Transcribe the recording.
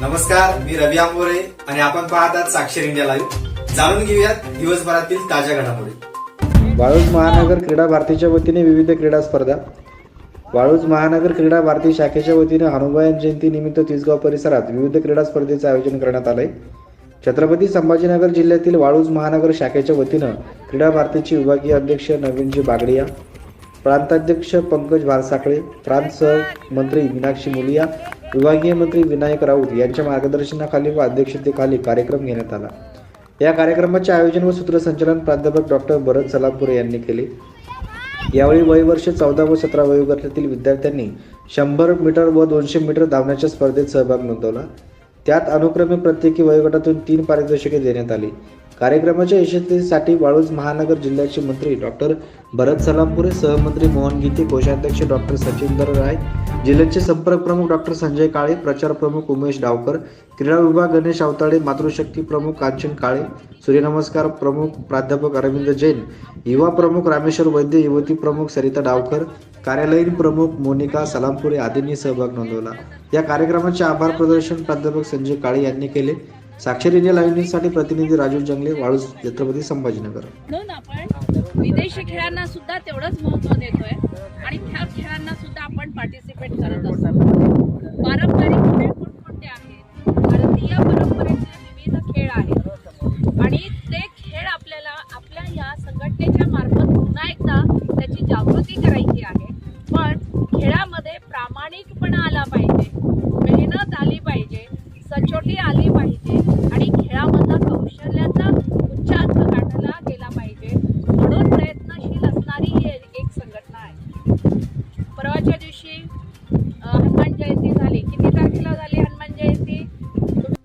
नमस्कार मी रवी आंबोरे आणि आपण पाहतात साक्षर इंडिया लाईव्ह जाणून घेऊयात दिवसभरातील ताज्या घडामोडी. वाळूज महानगर क्रीडा भारतीच्या वतीने विविध क्रीडा स्पर्धा. वाळूज महानगर क्रीडा भारती शाखेच्या वतीने हनुमान जयंती निमित्त तिसगाव परिसरात विविध क्रीडा स्पर्धेचे आयोजन करण्यात आले. छत्रपती संभाजीनगर जिल्ह्यातील वाळूज महानगर शाखेच्या वतीनं क्रीडा भारतीचे विभागीय अध्यक्ष नवीनजी बागडिया प्रांताध्यक्ष पंकज भारसाखळे प्रांत सहमंत्री मीनाक्षी मुलिया विभागीय मंत्री विनायक राऊत यांच्या मार्गदर्शनाखाली व अध्यक्षतेखाली कार्यक्रम घेण्यात आला. या कार्यक्रमाचे आयोजन व सूत्रसंचालन प्राध्यापक डॉक्टर भरत सलापूर यांनी केले. यावेळी वयवर्ष चौदा व सतरा वयोगटातील विद्यार्थ्यांनी शंभर मीटर व दोनशे मीटर धावण्याच्या स्पर्धेत सहभाग नोंदवला. त्यात अनुक्रमे प्रत्येकी वयोगटातून तीन पारितोषिके देण्यात आली. कार्यक्रमाच्या यशस्वीसाठी वाळूज महानगर जिल्ह्याचे मंत्री डॉक्टर भरत सलामपुरे सहमंत्री मोहन गीते कोषाध्यक्ष डॉक्टर सचिंदर राय जिल्ह्याचे संपर्क प्रमुख डॉक्टर संजय काळे प्रचार प्रमुख उमेश डावकर क्रीडा विभाग गणेश अवताडे मातृशक्ती प्रमुख कांचन काळे सूर्यनमस्कार प्रमुख प्राध्यापक अरविंद जैन युवा प्रमुख रामेश्वर वैद्य युवती प्रमुख सरिता डावकर कार्यालयीन प्रमुख मोनिका सलामपुरे आदींनी सहभाग नोंदवला. या कार्यक्रमाचे आभार प्रदर्शन प्राध्यापक संजय काळे यांनी केले. साक्षर इंडिया लाईव्ह न्यूजसाठी प्रतिनिधी राजू जंगले वाळूज छत्रपती संभाजीनगर. म्हणून आपण विदेशी खेळांना सुद्धा तेवढंच महत्त्व देतोय आणि त्या खेळांना सुद्धा आपण पार्टिसिपेट करत असतो. पारंपरिक खेळ कोणकोणते आहेत? भारतीय परंपरेचे विविध खेळ आहेत. आणि ते खेळ आपल्याला आपल्या या संघटनेच्या मार्फत पुन्हा एकदा त्याची जागृती करायची आहे. पण खेळामध्ये प्रामाणिकपणा आला पाहिजे. मेहनत आली पाहिजे. सचोटी आली पाहिजे.